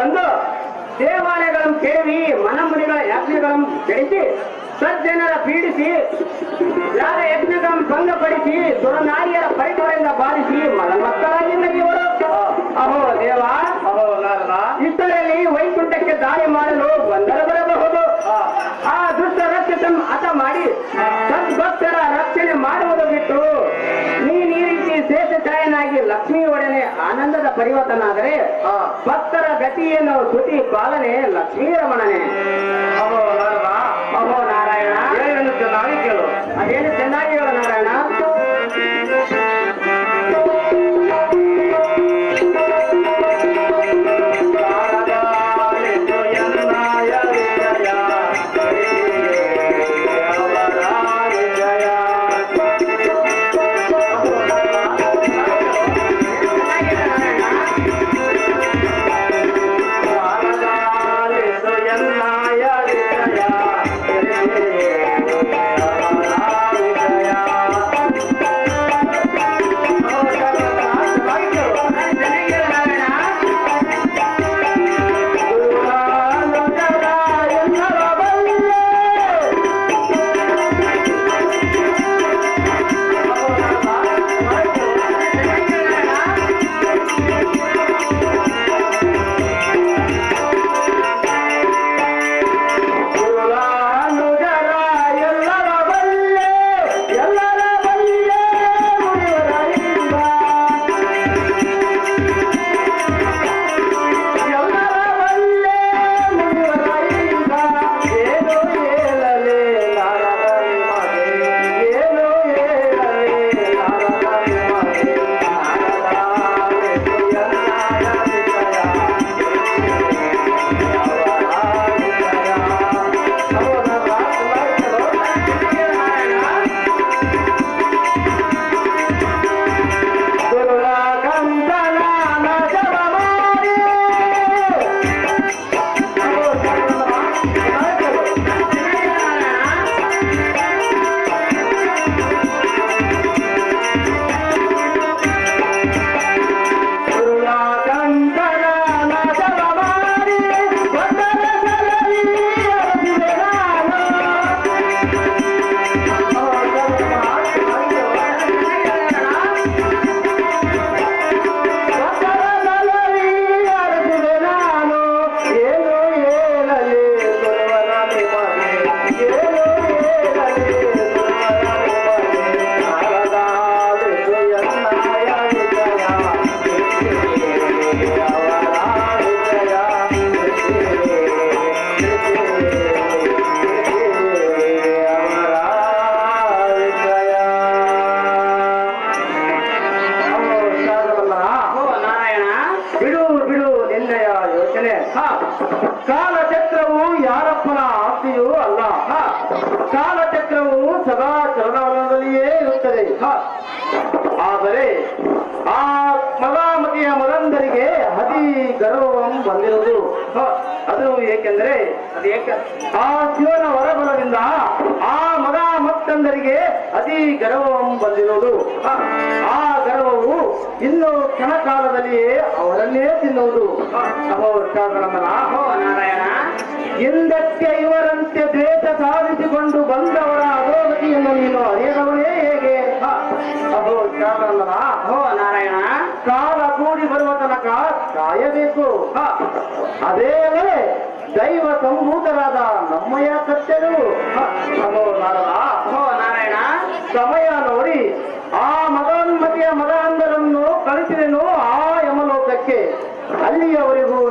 ಬಂದು ದೇವಾಲಯಗಳನ್ನು ಕೇಳಿ ಮನಮುನಿಗಳ ಯಾಜ್ಞೆಗಳನ್ನು ಬೆಳೆಸಿ ಸಜ್ಜನರ ಪೀಡಿಸಿ ಯಾರ ಯಜ್ಞಗಳನ್ನು ಭಂಗಪಡಿಸಿ ದುರನಾರಿಯರ ಪರಿಕರದಿಂದ ಬಾರಿಸಿ ಮಲಮಕ್ಕಳಾಗಿ ನಡೆಯುವರು ಅಹೋ ದೇವ ಅಹೋ ಇಷ್ಟರಲ್ಲಿ ವೈಕುಂಠಕ್ಕೆ ದಾಳಿ ಮಾಡಲು ಬಂದರ ಬರಬಹುದು. ಆ ದುಷ್ಟ ರಕ್ಷಿತ ಹತ ಮಾಡಿ ಸದ್ಭಕ್ತರ ರಕ್ಷಣೆ ಮಾಡುವುದು ಬಿಟ್ಟು ನೀನ್ ಲಕ್ಷ್ಮೀ ಒಡನೆ ಆನಂದದ ಪರಿವರ್ತನ ಆದರೆ ಭಕ್ತರ ಗತಿಯನ್ನು ಶ್ರುತಿ ಪಾಲನೆ ಲಕ್ಷ್ಮೀ ರಮಣನೆ. ಅಹೋ ನಾರದ. ಅಹೋ ನಾರಾಯಣ. ಹೇಳನ್ನು ಚೆನ್ನಾಗಿ ಕೇಳು. ಅದೇನು ಚೆನ್ನಾಗಿ ಹೇಳು ನಾರಾಯಣ. ಇರುತ್ತದೆ ಆದರೆ ಆ ಮದಾಮತಿಯ ಮದಂದರಿಗೆ ಅತಿ ಗರ್ವವನ್ನು ಬಂದಿರುವುದು. ಅದು ಏಕೆಂದರೆ ಆ ಶಿವನ ವರಬಲದಿಂದ ಆ ಮದ ಮತ್ತಂದರಿಗೆ ಅತಿ ಗರ್ವವನ್ನು ಬಂದಿರುವುದು. ಆ ಗರ್ವವು ಇನ್ನು ಕ್ಷಣ ಕಾಲದಲ್ಲಿಯೇ ಅವರನ್ನೇ ತಿನ್ನುವುದು. ಹಿಂದಕ್ಕೆ ಇವರಂತೆ ದ್ವೇಷ ಸಾಧಿಸಿಕೊಂಡು ಬಂದವರ ಅಧೋಗತಿಯನ್ನು ನೀನು ಅರಿಯದವನೇ ಹೇಗೆ? ಅಹೋ ಶಾಸನಂದನ ಓ ನಾರಾಯಣ. ಕಾಲ ಕೂಡಿ ಬರುವ ತನಕ ಕಾಯಬೇಕು. ಅದೇ ದೈವ ಸಂಭೂತರಾದ ನಮ್ಮಯ ಕರ್ತರು ನಮೋ ನಾರದ. ಓ ನಾರಾಯಣ. ಸಮಯ ನೋಡಿ. ಆ ಮದೋನ್ಮತಿಯ ಮದಾಂಧರನ್ನು ಕಳಿಸಿದೆನು ಆ ಯಮಲೋಕಕ್ಕೆ. ಅಲ್ಲಿಯವರೆಗೂ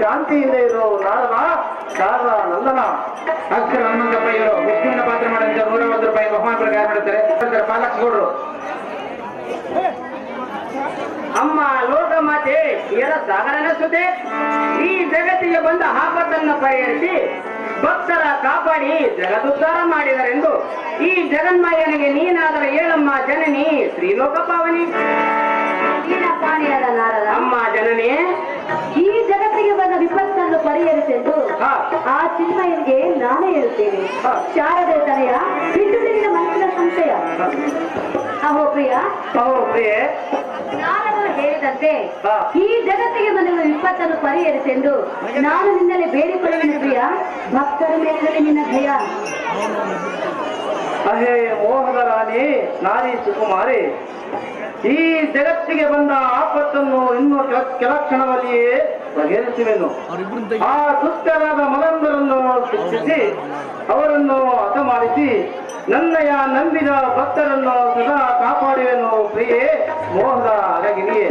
ಶಾಂತಿಯಿಂದ ಇರೋ. ನಾರದ ನಾರದ ನಂದನ. ಅಕ್ಷರ ಹನುಮಂತಪ್ಪ ಇವರು. ವಿಷ್ಣುವಿನ ಪಾತ್ರ ಮಾಡಿದ ನೂರ ಒಂದು ರೂಪಾಯಿ ಬಹುಮಾನ ಪ್ರಕಾರ ಮಾಡುತ್ತಾರೆ ಪಾಲಕ್ ಗೌಡ್ರು. ಅಮ್ಮ ಲೋಕಮಾತೆ ಎಲ್ಲ ಸಾಗರನ ಸುತೆ ಈ ಜಗತ್ತಿಗೆ ಬಂದ ಆಪತ್ತನ್ನು ಪರಿಹರಿಸಿ ಭಕ್ತರ ಕಾಪಾಡಿ ಜಗದುದ್ಧಾರ ಮಾಡಿದರೆಂದು. ಈ ಜಗನ್ಮಾಯನಿಗೆ ನೀನಾದರೆ ಏಳಮ್ಮ ಜನನಿ ಶ್ರೀಲೋಕ ಪಾವನಿ. ಅಮ್ಮ ಜನನಿ ಈ ಜಗತ್ತಿಗೆ ಬಂದ ವಿಪತ್ತನ್ನು ಪರಿಹರಿಸೆಂದು ಆ ಚಿನ್ಮಯನಿಗೆ ನಾನೇ ಹೇಳುತ್ತೇನೆ ಶಾರದೆ ತನೆಯ ಬಿಟ್ಟು ನಿನ್ನ ಮನಸ್ಸಿನ ಸಂಶಯ. ಅಹೋ ಪ್ರಿಯ. ಅಹೋ ಪ್ರಿಯೆ. ನಾರದರು ಹೇಳಿದಂತೆ ಈ ಜಗತ್ತಿಗೆ ಬಂದಿರುವ ವಿಪತ್ತನ್ನು ಪರಿಹರಿಸೆಂದು ನಾನು ನಿನ್ನಲ್ಲಿ ಬೇಡಿಕೊಳ್ಳುವಿನ ಪ್ರಿಯ. ಭಕ್ತರ ಮೇಲೆ ನಿನ್ನ ಭಯ. ಅಹೇ ಮೋಹದ ನಾರಿ ಸುಕುಮಾರಿ ಈ ಜಗತ್ತಿಗೆ ಬಂದ ಆಪತ್ತನ್ನು ಇನ್ನು ಕೆಲ- ಕೆಲ ಕ್ಷಣದಲ್ಲಿಯೇ ಬಗೆಹರಿಸುವೆನು. ಆ ದುಷ್ಟರಾದ ಮಲಂದರನ್ನು ಶಿಕ್ಷಿಸಿ ಅವರನ್ನು ಹತ ಮಾಡಿಸಿ ನನ್ನಯ ನಂಬಿದ ಭಕ್ತರನ್ನು ಸದಾ ಕಾಪಾಡುವೆನು ಪ್ರಿಯೇ ಮೋಹದ ಅರಗಿರಿಯೇ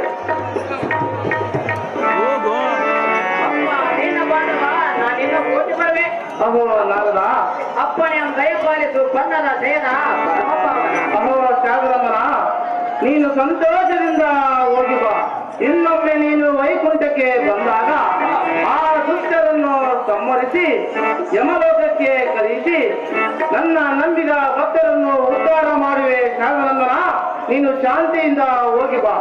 ಅಹೋ ನಾರದ. ಅಪ್ಪಣೆಯ ದಯಪಾಲಿಸು ಬಣ್ಣದ ಸೇನ. ಅಹೋ ಶಾಗರಮ್ಮನ ನೀನು ಸಂತೋಷದಿಂದ ಹೋಗಿ ಬಾ. ಇನ್ನೊಮ್ಮೆ ನೀನು ವೈಕುಂಠಕ್ಕೆ ಬಂದಾಗ ಆ ದುಷ್ಟರನ್ನು ಸಂಹರಿಸಿ ಯಮಲೋಕಕ್ಕೆ ಕರೆಯಿಸಿ ನನ್ನ ನಂಬಿದ ಭಕ್ತರನ್ನು ಉದ್ಧಾರ ಮಾಡುವೆ ಶಾಗರಂದನ ನೀನು ಶಾಂತಿಯಿಂದ ಹೋಗಿ ಬಾ.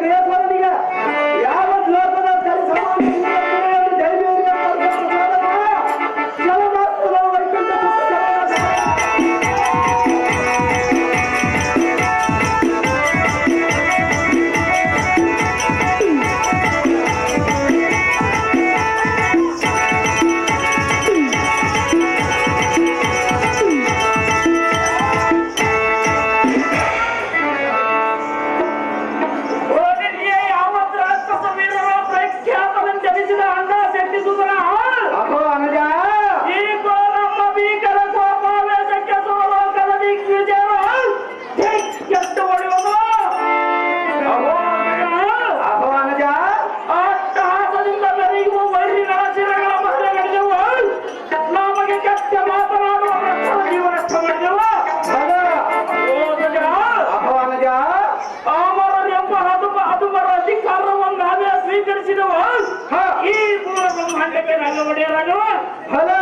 segredo era बढ़िया वडेराजो हलो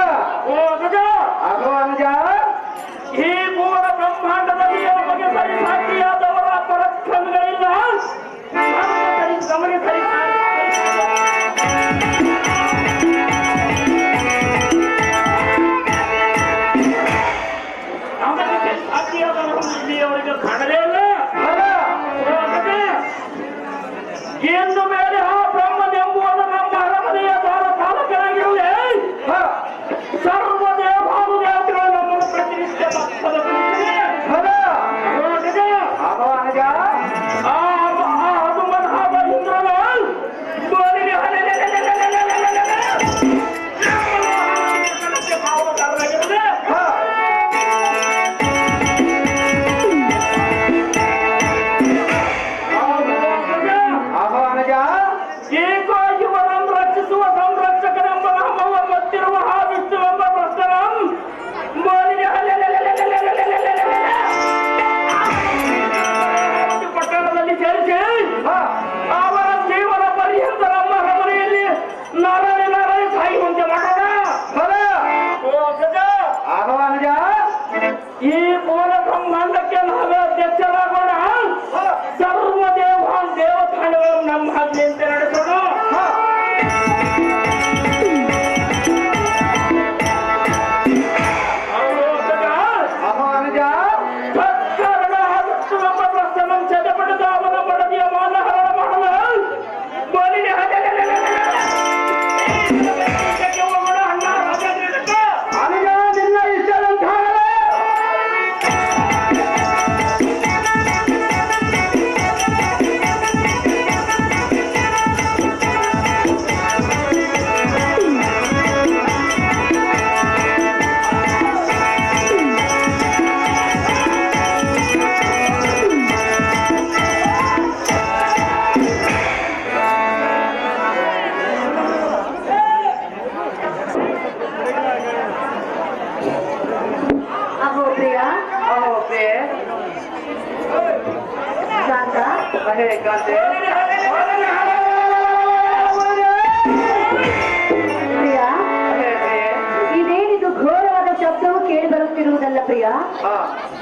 ಇದೇನಿದು ಘೋರವಾದ ಶಬ್ದವು ಕೇಳಿ ಬರುತ್ತಿರುವುದಲ್ಲ ಪ್ರಿಯಾ?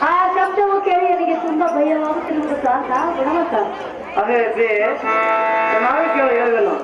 ಆ ಶಬ್ದವು ಕೇಳಿ ನನಗೆ ತುಂಬಾ ಭಯವಾಗುತ್ತಿರುವುದು ಸಾಕ ಗುಣಮಟ್ಟ. ಅದೇ ಚೆನ್ನಾಗಿ ಕೇಳಿ ಹೇಳಿದನು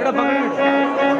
এটা বাগান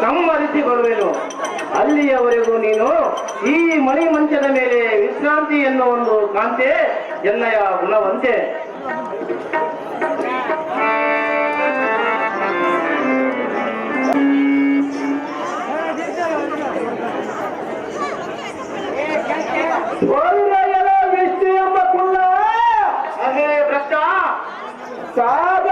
ತಮ್ಮ ರೀತಿ ಬರುವೆನು. ಅಲ್ಲಿಯವರೆಗೂ ನೀನು ಈ ಮಣಿ ಮಂಚದ ಮೇಲೆ ವಿಶ್ರಾಂತಿ ಎನ್ನುವ ಒಂದು ಕಾಂತೆ ಎನ್ನಯ ಗುಣವಂತೆ ಎಂಬ ಕುಳ್ಳ. ಭ್ರಷ್ಟ. ಸಾರ್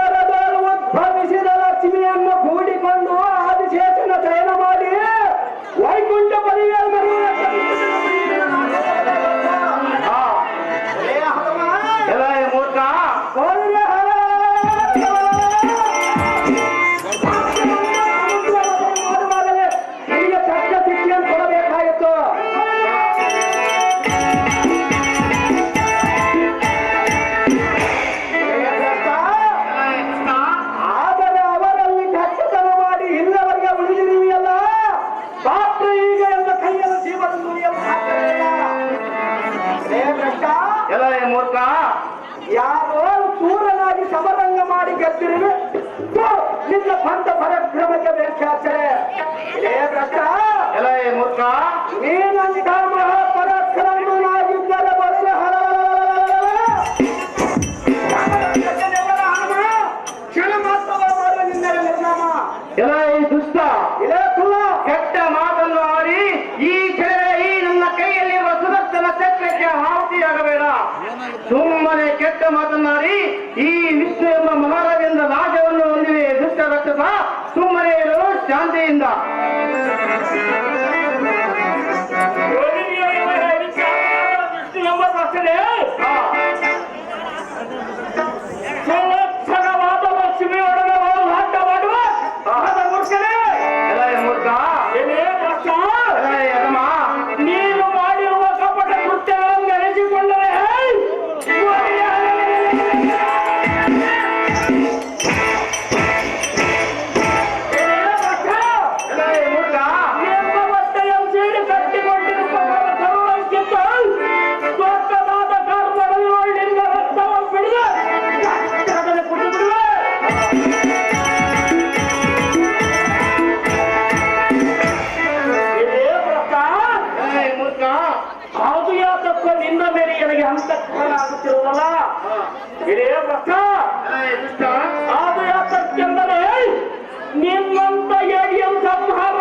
ಶಾಂತಿಯಿಂದ ಎಂಬ ಅಪಮಾನ ಆಗುತ್ತಿರಲ್ಲ ಇದೇ ಭಕ್ತ ಸಾಧು ಯಾತಕ್ಕೆಂದರೆ ನಿನ್ನಂತ ಎಡಿಯಂ ಸಂಹಾರ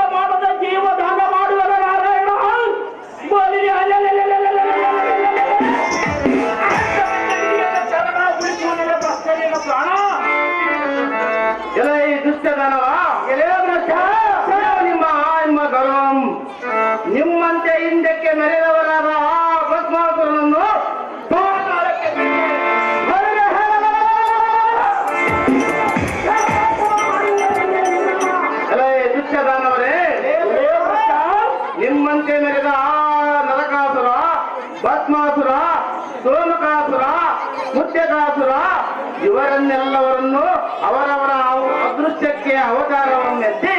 ಪಕ್ಷಕ್ಕೆ ಅವತಾರವನ್ನೆತ್ತಿ